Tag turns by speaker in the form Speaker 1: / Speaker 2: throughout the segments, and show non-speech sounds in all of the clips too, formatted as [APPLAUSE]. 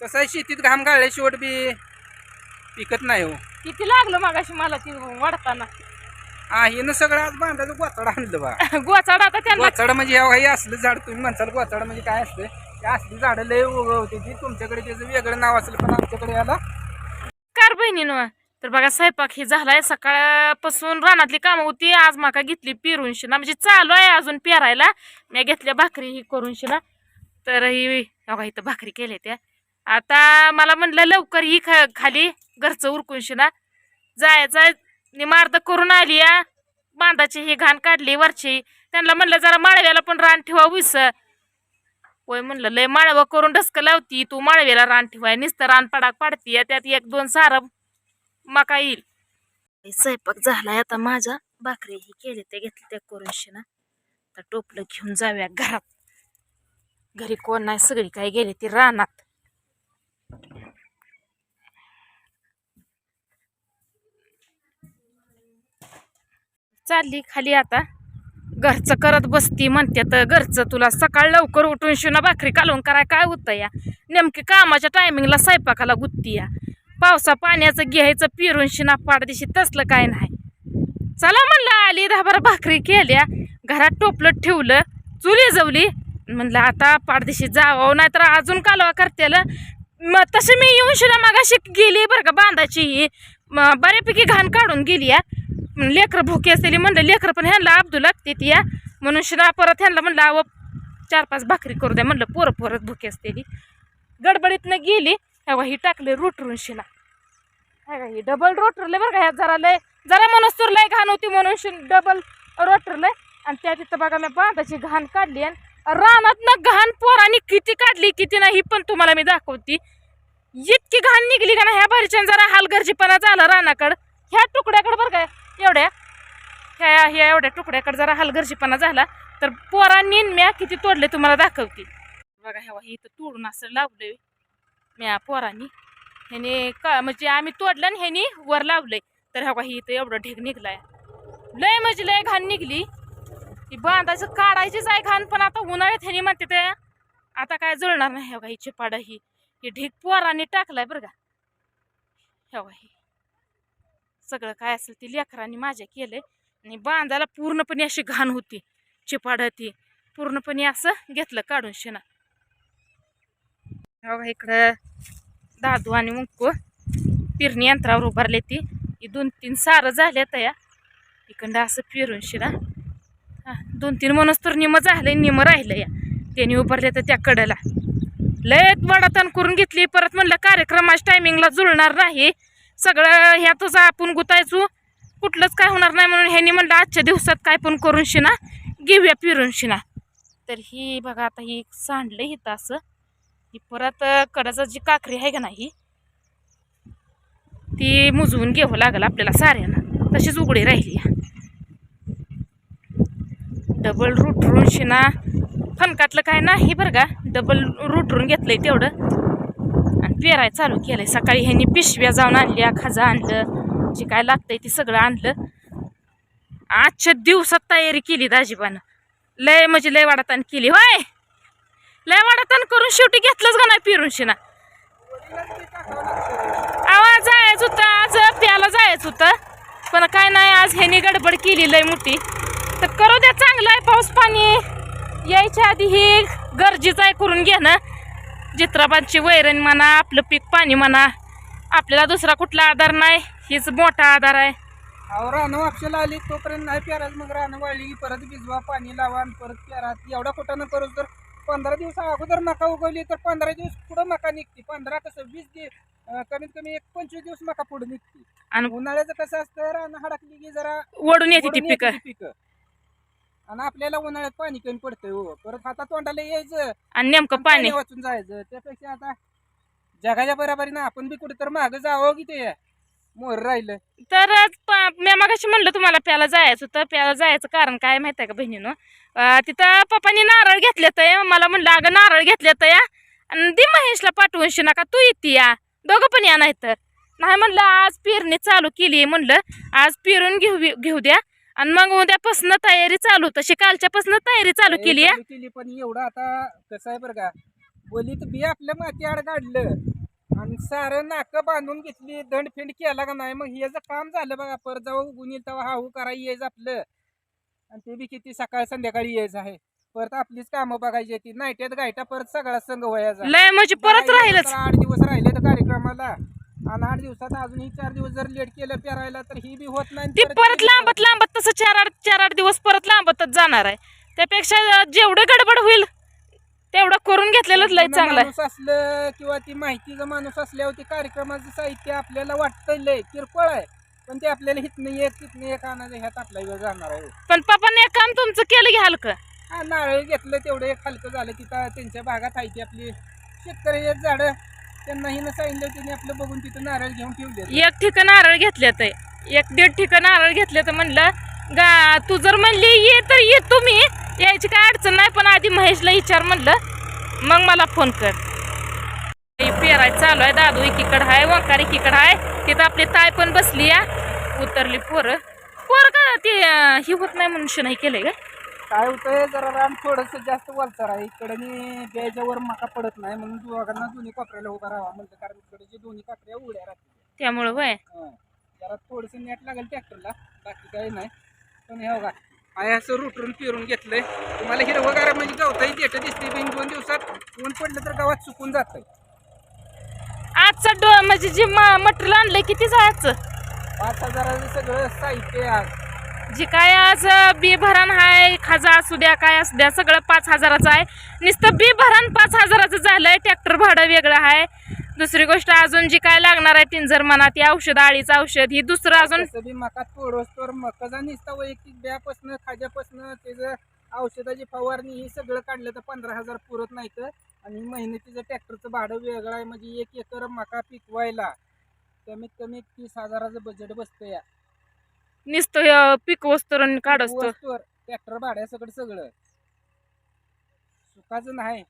Speaker 1: कसं आहे शेतीत घाम गाळल्या शेवट बी पिकत नाही हो.
Speaker 2: किती लागलं मगाशी मला ती वाढताना?
Speaker 1: हा हिनं सगळं आज बांधाचं गोचाड आणलं बा. [LAUGHS]
Speaker 2: गोचाड आता त्यांना
Speaker 1: गोचाड म्हणजे ह्या हे असलं झाड तुम्ही म्हणसाल गोचाड म्हणजे काय असतं ते असली झाडं लय उगवते ती. तुमच्याकडे त्याचं वेगळं नाव असेल पण आमच्याकडे याला
Speaker 2: कार बहिणीनं तर बघा स्वयंपाक हे झालाय. सकाळपासून रानातली कामं होती. आज माका घेतली पिरून शिना. म्हणजे चालू आहे अजून पेरायला. मी घेतल्या भाकरी ही करून शिना. तर ही बघा इथं भाकरी केल्या त्या. आता मला म्हणलं लवकर ही खा खाली घरचं उरकून शिना. जायचं निमार्द करून आली या बांधाची ही घाण काढली वरची. त्यांना म्हणलं जरा माळव्याला पण रान ठेवा विस होय म्हणलं लय माळवं करून डसकं लावती तू माळव्याला रान ठेवाय नुसतं रान पडाक पाडती त्यात एक दोन सारं मका येईल. स्वयंपाक झालाय आता माझा. भाकरी ही केली ते घेतली त्या करून शिना. तर टोपलं घेऊन जाऊया घरात. घरी कोण नाही सगळी काय गेली ती रानात. चालली खाली आता. घरचं करत बसती म्हणते तर घरचं तुला सकाळ लवकर उठून शिवना भाकरी कालवून कराय काय होतं या? नेमकी कामाच्या टायमिंगला स्वयंपाकाला गुत्ती या. पावसा पाण्याचं घ्यायचं पिरून शिना पाडदिशी तसलं काय नाही. चला म्हणलं आली दहा भाकरी केल्या. घरात टोपलं ठेवलं. चुली जवली. म्हणलं आता पाडदिशी जावं नाही तर अजून कालवा करतेल. मग तसं मी येऊन शिना मागाशी गेली बरं का बांधाची. ही बऱ्यापैकी घाण काढून गेली या. लेकरं भुके असलेली म्हणलं लेकरं पण ह्यांना अब्दू लागते ती या. म्हणून शिना परत ह्यांना म्हणलं आव चार पाच भाकरी करू द्या म्हणलं पोरं पोरत भुके असलेली. गडबडीतनं गेली हवा ही टाकले रोटरून शिना. हाय का ही डबल रोटरले बरं का ह्या जरा लय जरा मनस्तूर लय घाण होती म्हणून शिन डबल रोटरलंय. आणि त्या तिथं बघा मी बांधाची घाण काढली आणि रानात ना घाण पोरांनी किती काढली किती नाही पण तुम्हाला मी दाखवती. इतकी घाण निघली का ना ह्या बारीच्या जरा हालगर्जीपणा झाला रानाकडं. ह्या तुकड्याकडं बरं काय एवढ्या. ह्या ह्या एवढ्या तुकड्याकडे जरा हलगर्जीपणा झाला. तर पोरांनी म्या किती तोडले तुम्हाला दाखवते. बघा ह्या इथं तोडून असं लावलंय. म्या पोरांनी. ह्याने का म्हणजे आम्ही तोडलं आणि ह्यानी वर लावलंय. तर ह्या इथं एवढं ढेग निघलाय. लय म्हणजे लय घाण निघली. ती बांधायचं काढायचीच आहे घाण पण आता उन्हाळ्यात ह्यानी म्हणते ते आता काय जुळणार नाही. हे हिची चिपाडा ही ही ढीग पोरांनी टाकलाय बरं का. हे ही. सगळं काय असेल ती लेकरांनी माझ्या केलंय. आणि बांधायला पूर्णपणे अशी घाण होती चिपाड ती. पूर्णपणे असं घेतलं काढून शेणा. हो इकडं दादू आणि मुंकू पिरणी यंत्रावर उभारले ती. ही दोन तीन सारं झाले या. इकडं असं फिरून शिना दोन तीन माणूस तर निमं झालं निमं राहिलं या त्याने उभारले तर त्या कडला. लय वडाताण करून घेतली. परत म्हणलं कार्यक्रमाच्या टायमिंगला जुळणार नाही. सगळं ह्यातच आपण गुतायचो. कुठलंच काय होणार नाही म्हणून ह्यांनी म्हणलं आजच्या दिवसात काय पण करून शिना घेऊया पिरून शिना. तर ही बघा आता ही सांडलं इथं असं. ही परत कडाचं जी काकरी आहे का नाही ती मुजवून घ्यावं लागलं आपल्याला साऱ्यानं. तशीच उघडी राहिली. डबल रुटरून शिना फणकातलं काय नाही बरं का डबल रुटरून घेतलंय तेवढं. आणि पेराय चालू केलंय. सकाळी ह्यांनी पिशव्या जाऊन आणल्या खाजा आणलं जे काय लागतंय ते सगळं आणलं. आजच्या दिवसात तयारी केली दाजीबानं लय म्हणजे लय वाडातान केली. होय! लय वाडातान करून शेवटी घेतलंच का नाही पिरून शिना? आवाज जायचं होतं आज प्याला जायचं होतं. पण काय नाही आज ह्यानी गडबड केली लय मोठी. तर करू द्या चांगलं आहे पाऊस पाणी. यायच्या आधी ही गरजेचं आहे करून घेणं. जित्राबादची वैरण म्हणा आपलं पीक पाणी म्हणा. आपल्याला दुसरा कुठला आधार नाही हीच मोठा आधार आहे.
Speaker 1: अहो रानं वापशाला आली तोपर्यंत नाही मग रानं वाळली की परत भिजवा पाणी लावा आणि परत पेरा. एवढा कुठं करू तर. पंधरा दिवस अगोदर मका उगवली तर पंधरा दिवस पुढं मका निघते. पंधरा कसं वीस दिवस कमीत कमी एक पंचवीस दिवस मका पुढे निघते.
Speaker 2: आणि
Speaker 1: उन्हाळ्याचं कसं असतं रानं हडकली की जरा
Speaker 2: ओढून येते ती पिकं.
Speaker 1: येते ती पिकं. आणि आपल्याला उन्हाळ्यात पाणी कमी पडतंय हो. परत हातात तोंडाला यायचं.
Speaker 2: आणि नेमकं पाणी
Speaker 1: वाचून जायचं. त्यापेक्षा आता जगाच्या बरोबरीनं आपण बी कुठे तर मागं जावं की ते मोर राहिलं.
Speaker 2: तर मी मगाशी म्हणलं तुम्हाला प्याला जायचं होतं. प्याला जायचं कारण काय माहिती आहे का बहिणीनं? अं, तिथं पप्पानी नारळ घेतले तर मला म्हणलं अगं नारळ घेतले तर या. आणि दे महेशला पाठवून शिना का तू येते या. दोघं पण या नाही तर नाही म्हणलं आज पेरणी चालू केली. म्हणलं आज पेरून घेऊ घेऊ द्या. आणि मग उद्यापासून तयारी चालू तशी कालच्यापासून तयारी चालू केली आहे
Speaker 1: केली पण एवढं आता कसं आहे बरं का बोलीत बी आपल्या माती आड काढलं आणि सारं नाकं बांधून घेतली दंडफिंड केला का नाही मग याचं काम झालं बघा परत जाऊ उगून येईल तेव्हा हाऊ करा यायचं आपलं. आणि ते बी किती सकाळ संध्याकाळी यायचं आहे. परत आपलीच कामं बघायची ती नाईट्यात गायटा परत सगळा संघ व्हायचा
Speaker 2: लय म्हणजे परत राहिलच.
Speaker 1: तर आठ दिवस राहिले तर कार्यक्रमाला. आणि आठ दिवसात अजूनही चार दिवस जर लेट केलं पेरायला तर ही बी होत नाही
Speaker 2: ती
Speaker 1: परत
Speaker 2: लांबत लांबत तसं चार आठ चार आठ दिवस परत लांबतच जाणार आहे. त्यापेक्षा जेवढं गडबड होईल तेवढं करून घेतलेलंच लय चांगलं
Speaker 1: माणूस असलं किंवा ती माहितीचं माणूस असल्यावर ते कार्यक्रमाचं साहित्य आपल्याला वाटतं लय किरकोळ आहे. पण ते आपल्याला हितनं एक तिथनं एक आणायचं ह्यात आपला वेळ जाणार आहे.
Speaker 2: पण पप्पाने एक काम तुमचं केलं की हलकं.
Speaker 1: हा नारळ घेतलं तेवढं एक हलकं झालं तिथं त्यांच्या भागात आहे ती आपली शेतकरी झाडं. त्यांना हिनं सांगितलं त्यांनी आपलं बघून तिथं नारळ घेऊन ठेवले
Speaker 2: एक ठिकाण नारळ घेतल्यात तर एक दीड ठिकाण नारळ घेतले तर म्हणलं गा तू जर म्हणली ये तर ये तुम्ही. यायची काय अडचण नाही पण आधी महेशला विचार म्हणलं. मग मला फोन कर. हे पेराय चालू आहे दादू एकीकडं आहे वंकार एकीकडं आहे तिथं आपली ताय पण बसली या उतरली पोरं. पोरं का ते ही होत नाही मनुष्य नाही केलंय का
Speaker 1: काय होतंय जरा रान थोडस जास्त वलचार आहे. इकडे द्यायच्यावर मका पडत नाही म्हणून दोघांना दोन्ही कोपऱ्याला उभा राहावा म्हणलं कारण इकडे दोन्ही कोपऱ्या उड्या राहतील
Speaker 2: त्यामुळं वय
Speaker 1: हा. जरा थोडस नेट लागेल ट्रॅक्टरला बाकी काही नाही. पण हे बघा आहे असं रुटून फिरून घेतलंय. तुम्हाला हिरवगारा म्हणजे गवताही देठ दिसते बिन दोन दिवसात ऊन पडलं तर गावात सुकून जात
Speaker 2: आजचं डो म्हणजे जे मटेरियल आणलंय आहे आजचं?
Speaker 1: पाच हजाराचं सगळं साहित्य आहे आज.
Speaker 2: जे काय आज बी भरण आहे खाजा असू द्या काय असू द्या सगळं पाच हजाराचं आहे. नुसतं बी भरण पाच हजाराचं झालंय ट्रॅक्टर भाडं वेगळं आहे दुसरी गोष्ट अजून जी काय लागणार आहे तीन म्हणा ती औषध आळीचं औषध ही दुसरं अजून
Speaker 1: मका तोडोस तर मकाचा निसता वैयक्तिक ब्यापासनं खाज्यापासनं त्याचं औषधाची फवारणी हे सगळं काढलं तर पंधरा हजार पुरत नाही तर. आणि मेहनतीचं ट्रॅक्टरचं भाडं वेगळं आहे म्हणजे एक एकर मका पिकवायला कमीत कमी तीस हजाराचं बजेट बसतं या.
Speaker 2: नुसतं पीक वस्तूर काढतो
Speaker 1: ट्रॅक्टर भाड्या सगळं सगळं. सुखाचं नाही.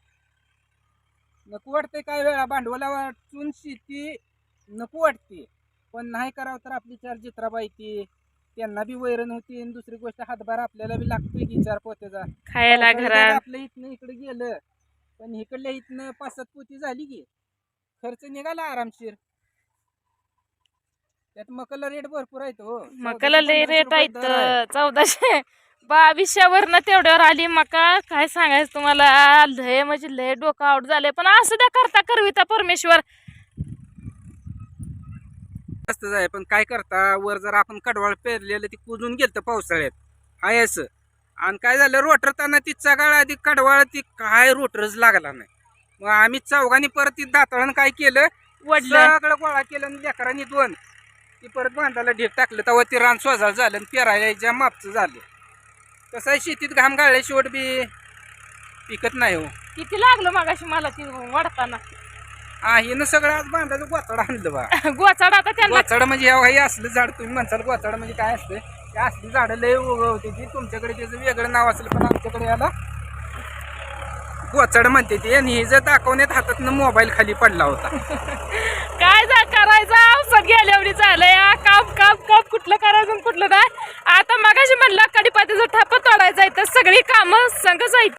Speaker 1: नको वाटते काय वेळा भांडवला वाचून शेती नको वाटते. पण नाही करावं तर आपली चार चित्राबाई ती. त्यांना बी वैरण होती आणि दुसरी गोष्ट हातभार आपल्याला बी लागतोय की चार पोत्याचा.
Speaker 2: खायला घरात.
Speaker 1: आपल्या इथनं इकडे गेलं पण इकडल्या इथनं पाच सात पोती झाली की खर्च निघाला आरामशीर. त्यात मकाला रेट भरपूर आहे तो
Speaker 2: मकाला लय रेट आहेत
Speaker 1: आहे.
Speaker 2: चौदाशे. बावीसशेवरनं तेवढ्यावर आली मका. काय सांगायचं तुम्हाला? लय म्हणजे लय डोकं आउट झालंय. पण असं द्या करता करविता परमेश्वर.
Speaker 1: जास्तच आहे पण काय करता? वर जर आपण कडवाळ पेरलेलं ती कुजून गेलं पावसाळ्यात. हाय असं. आणि काय झालं? रोटरताना ती चगाळ आधी कडवाळ ती काय रोटरच लागला नाही. मग आम्ही चौघांनी परत ती दाताळण काय केलं?
Speaker 2: वडलं.
Speaker 1: सगळं गोळा केलं आणि लेकरांनी दोन. ती परत बांधायला ढीप टाकलं तेव्हा ते रान सोजा झालं आणि पेरायच्या मापचं झालं. कसं आहे शेतीत घाम गाळल्या शेवट बी पिकत नाही हो.
Speaker 2: किती लागलं मागाशी मला ती वाढताना?
Speaker 1: हा हिनं सगळं आज बांधायचं गोचाड आणलं बा. [LAUGHS]
Speaker 2: गोचाड आता त्यांना
Speaker 1: गोचाड म्हणजे हे असलं झाड तुम्ही म्हणसाल गोचाड म्हणजे काय असतं? ते असली झाडं लय उगवते ती तुमच्याकडे त्याचं वेगळं नाव असेल पण आमच्याकडे याला कोचड म्हणते ते. आणि हे जर दाखवण्यात हातातनं मोबाईल खाली पडला होता. [LAUGHS]
Speaker 2: काय जा करायचं? औषध गेल्या एवढी झालंय हा. काम काम काम कुठलं करायचं आणि कुठलं नाही. आता मगाशी म्हणलं कडीपातीचं ठप्प तोडायचं आहे तर सगळी कामं संग जायची